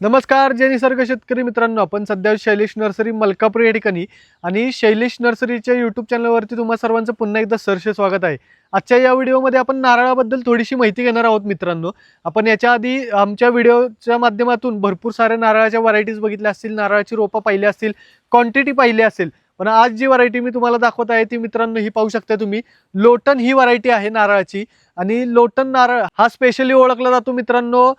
नमस्कार जय निसर्ग शेतकरी मित्रांनो. आपण सध्या शैलेश नर्सरी मलकापूर या ठिकाणी. आणि शैलेश नर्सरीच्या यूट्यूब चॅनलवरती तुम्हा सर्वांचं पुन्हा एकदा सरसे स्वागत आहे. आजच्या या व्हिडिओमध्ये आपण नारळाबद्दल थोडीशी माहिती घेणार आहोत मित्रांनो. आपण याच्या आधी आमच्या व्हिडिओच्या माध्यमातून भरपूर साऱ्या नारळाच्या व्हरायटीज बघितल्या असतील नारळाची रोपं पाहिली असतील क्वांटिटी पाहिली असेल पण आज जी व्हरायटी मी तुम्हाला दाखवत आहे ती मित्रांनो ही पाहू शकता तुम्ही. लोटन ही व्हरायटी आहे नारळाची. आणि लोटन नारळ हा स्पेशली ओळखला जातो मित्रांनो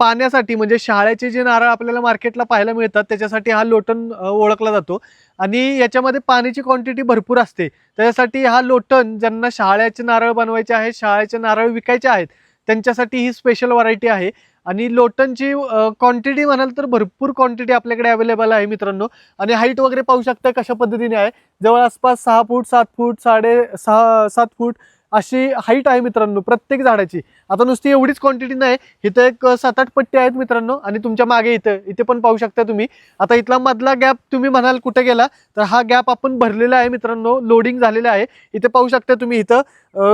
पाण्यासाठी. म्हणजे शाळेचे जे नारळ आपल्याला मार्केटला पाहायला मिळतात त्याच्यासाठी हा लोटन ओळखला जातो. आणि याच्यामध्ये पाण्याची क्वांटिटी भरपूर असते. त्याच्यासाठी हा लोटन ज्यांना शाळेचे नारळ बनवायचे आहेत शाळेचे नारळ विकायचे आहेत त्यांच्यासाठी ही स्पेशल व्हरायटी आहे. आणि लोटनची क्वांटिटी म्हणाल तर भरपूर क्वांटिटी आपल्याकडे अवेलेबल आहे मित्रांनो. आणि हाईट वगैरे पाहू शकता कशा पद्धतीने आहे. जवळ आसपास सहा फूट सात फूट साडे सहा सात फूट अशी हाईट आहे मित्रांनो प्रत्येक झाडाची. आता नुसती एवढीच क्वांटिटी नाही इथं एक सात आठ पट्टे आहेत मित्रांनो आणि तुमच्या मागे इथं इथे पण पाहू शकता तुम्ही. आता इथला मधला गॅप तुम्ही म्हणाल कुठे गेला तर हा गॅप आपण भरलेला आहे मित्रांनो लोडिंग झालेला आहे. इथे पाहू शकता तुम्ही इथं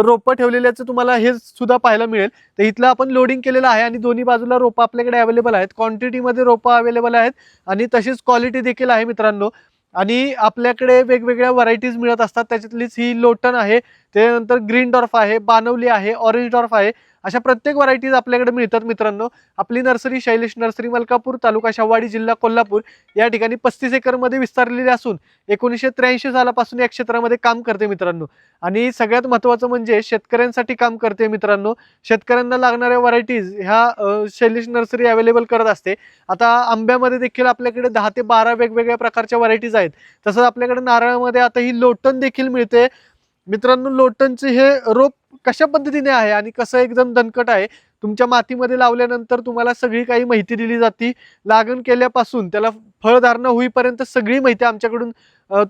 रोपं ठेवलेल्याचं तुम्हाला हे सुद्धा पाहायला मिळेल. तर इथलं आपण लोडिंग केलेलं आहे आणि दोन्ही बाजूला रोपं आपल्याकडे अवेलेबल आहेत. क्वांटिटीमध्ये रोपं अवेलेबल आहेत आणि तशीच क्वालिटी देखील आहे मित्रांनो. आणि आपल्याकडे वेगवेगळ्या व्हरायटीज मिळत असतात. त्याच्यातलीच ही लोटन आहे त्यानंतर ग्रीन डॉर्फ आहे बानवली आहे ऑरेंज डॉर्फ आहे. अशा प्रत्येक व्हरायटीज आपल्याकडे मिळतात मित्रांनो. आपली नर्सरी शैलेश नर्सरी मलकापूर तालुका शहावाडी जिल्हा कोल्हापूर. या ठिकाणी पस्तीस एकरमध्ये विस्तारलेली असून एकोणीसशे त्र्याऐंशी सालापासून या क्षेत्रामध्ये काम करते मित्रांनो. आणि सगळ्यात महत्त्वाचं म्हणजे शेतकऱ्यांसाठी काम करते मित्रांनो. शेतकऱ्यांना लागणाऱ्या व्हरायटीज ह्या शैलेश नर्सरी अवेलेबल करत असते. आता आंब्यामध्ये देखील आपल्याकडे दहा ते बारा वेगवेगळ्या प्रकारच्या व्हरायटीज आहेत. तसंच आपल्याकडे नारळामध्ये आता ही लोटन देखील मिळते. मित्रांनो लोटनचे हे रोप कशा पद्धतीने आहे आणि कसं एकदम दणकट आहे? तुमच्या मातीमध्ये लावल्यानंतर तुम्हाला सगळी काही माहिती दिली जाते. लागण केल्यापासून त्याला फळधारणा होईपर्यंत सगळी माहिती आमच्याकडून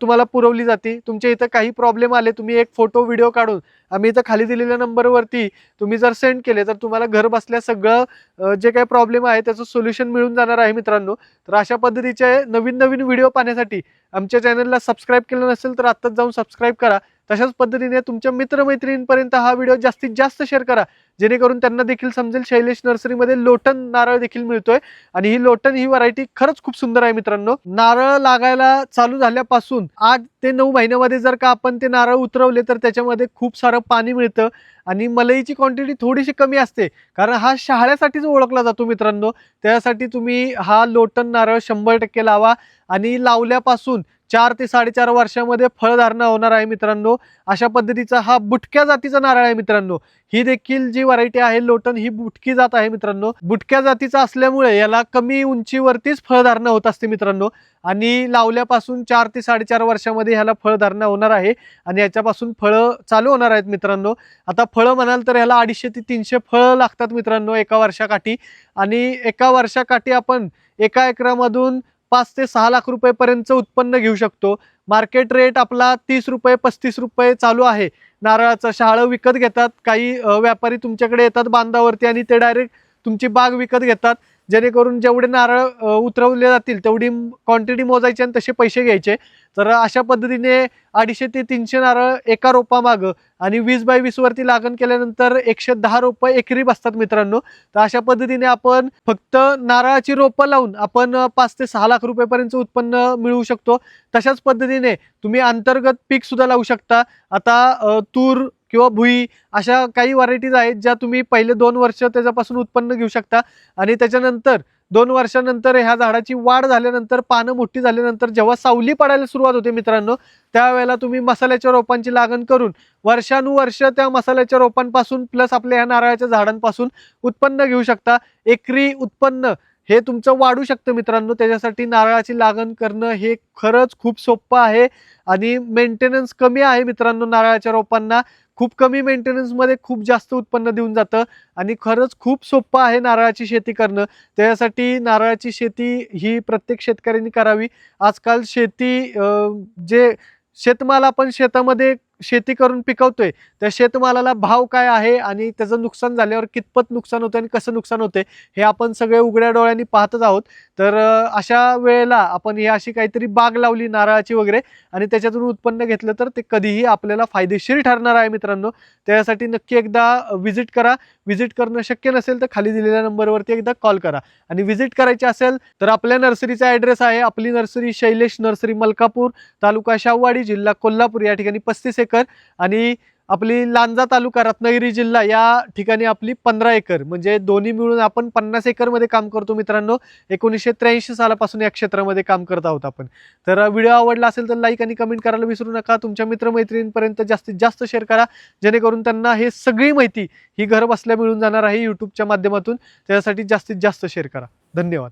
तुम्हाला पुरवली जाते. तुमच्या इथं काही प्रॉब्लेम आले तुम्ही एक फोटो व्हिडिओ काढून आम्ही इथं खाली दिलेल्या नंबरवरती तुम्ही जर सेंड केले तर तुम्हाला घर बसल्या सगळं जे काही प्रॉब्लेम आहे त्याचं सोल्युशन मिळून जाणार आहे मित्रांनो. तर अशा पद्धतीचे नवीन नवीन व्हिडिओ पाहण्यासाठी आमच्या चॅनलला सबस्क्राईब केलं नसेल तर आत्ताच जाऊन सबस्क्राईब करा. तशाच पद्धतीने तुमच्या मित्रमैत्रिणींपर्यंत हा व्हिडिओ जास्तीत जास्त शेअर करा. जेणेकरून त्यांना देखील समजेल शैलेश नर्सरीमध्ये लोटन नारळ देखील मिळतोय. आणि ही लोटन ही व्हरायटी खरंच खूप सुंदर आहे मित्रांनो. नारळ लागायला चालू झाल्यापासून आठ ते नऊ महिन्यामध्ये जर का आपण ते नारळ उतरवले तर त्याच्यामध्ये खूप सारं पाणी मिळतं. आणि मलईची क्वांटिटी थोडीशी कमी असते. कारण हा शहाळ्यासाठीच ओळखला जातो मित्रांनो. त्यासाठी तुम्ही हा लोटन नारळ शंभर टक्के लावा. आणि लावल्यापासून चार ते साडेचार वर्षामध्ये फळधारणा होणार आहे मित्रांनो. अशा पद्धतीचा हा बुटक्या जातीचा नारळ आहे मित्रांनो. ही देखील जी व्हरायटी आहे लोटन ही बुटकी जात आहे मित्रांनो. बुटक्या जातीचा असल्यामुळे याला कमी उंचीवरतीच फळधारणा होत असते मित्रांनो. आणि लावल्यापासून चार ते साडेचार वर्षामध्ये ह्याला फळधारणा होणार आहे आणि याच्यापासून फळं चालू होणार आहेत मित्रांनो. आता फळं म्हणाल तर ह्याला अडीचशे ते तीनशे फळं लागतात मित्रांनो एका वर्षाकाठी. आणि एका वर्षाकाठी आपण एका एकरामधून पाच ते सहा लाख रुपयेपर्यंतचं उत्पन्न घेऊ शकतो. मार्केट रेट आपला तीस रुपये पस्तीस रुपये चालू आहे. नारळाचं शहाळं विकत घेतात काही व्यापारी तुमच्याकडे येतात बांधावरती आणि ते डायरेक्ट तुमची बाग विकत घेतात. जेणेकरून जेवढे नारळ उतरवले जातील तेवढी क्वांटिटी मोजायची आणि तसे पैसे घ्यायचे. तर अशा पद्धतीने अडीचशे ते तीनशे नारळ एका रोपामागं आणि वीस बाय वीस वरती लागण केल्यानंतर एकशे दहा रोपं एकरी बसतात मित्रांनो. तर अशा पद्धतीने आपण फक्त नारळाची रोपं लावून आपण पाच ते सहा लाख रुपयेपर्यंत उत्पन्न मिळवू शकतो. तशाच पद्धतीने तुम्ही अंतर्गत पीक सुद्धा लावू शकता. आता तूर किंवा भुई अशा काही व्हरायटीज आहेत ज्या तुम्ही पहिले दोन वर्ष त्याच्यापासून उत्पन्न घेऊ शकता. आणि त्याच्यानंतर दोन वर्षानंतर ह्या झाडाची वाढ झाल्यानंतर पानं मोठी झाल्यानंतर जेव्हा सावली पडायला सुरुवात होते मित्रांनो त्यावेळेला तुम्ही मसाल्याच्या रोपांची लागण करून वर्षानुवर्ष त्या मसाल्याच्या रोपांपासून प्लस आपल्या ह्या नारळाच्या झाडांपासून उत्पन्न घेऊ शकता. एकरी उत्पन्न हे तुमचं वाढू शकतं मित्रांनो. त्याच्यासाठी नारळाची लागण करणं हे खरंच खूप सोपं आहे आणि मेंटेनन्स कमी आहे मित्रांनो नारळाच्या रोपांना. खूप कमी मेंटेनन्समध्ये खूप जास्त उत्पन्न देऊन जातं आणि खरंच खूप सोपं आहे नारळाची शेती करणं. त्यासाठी नारळाची शेती ही प्रत्येक शेतकऱ्यांनी करावी. आजकाल शेती जे शेतमाल आपण शेतामध्ये शेती करून पिकवतोय. त्या शेतमालाला भाव काय आहे आणि त्याचं नुकसान झाल्यावर कितपत नुकसान होतं आणि कसं नुकसान होते हे आपण सगळे उघड्या डोळ्यांनी पाहतच आहोत. तर अशा वेळेला आपण ही अशी काहीतरी बाग लावली नारळाची वगैरे आणि त्याच्यातून उत्पन्न घेतलं तर ते कधीही आपल्याला फायदेशीर ठरणार आहे मित्रांनो. त्यासाठी नक्की एकदा व्हिजिट करा. व्हिजिट करणं शक्य नसेल तर खाली दिलेल्या नंबरवरती एकदा कॉल करा. आणि व्हिजिट करायची असेल तर आपल्या नर्सरीचा ॲड्रेस आहे. आपली नर्सरी शैलेश नर्सरी मलकापूर तालुका शाहवाडी जिल्हा कोल्हापूर या ठिकाणी पस्तीस एक एकर आणि आपली लांजा तालुका रत्नागिरी जिल्हा या ठिकाणी आपली पंधरा एकर म्हणजे दोन्ही मिळून आपण पन्नास एकरमध्ये काम करतो मित्रांनो. एकोणीसशे त्र्याऐंशी सालापासून या क्षेत्रामध्ये काम करत आहोत आपण. तर व्हिडिओ आवडला असेल तर लाईक आणि कमेंट करायला विसरू नका. तुमच्या मित्रमैत्रिणींपर्यंत जास्तीत जास्त शेअर करा. जेणेकरून त्यांना हे सगळी माहिती ही घर बसल्या मिळून जाणार आहे यूट्यूबच्या माध्यमातून. त्यासाठी जास्तीत जास्त शेअर करा. धन्यवाद.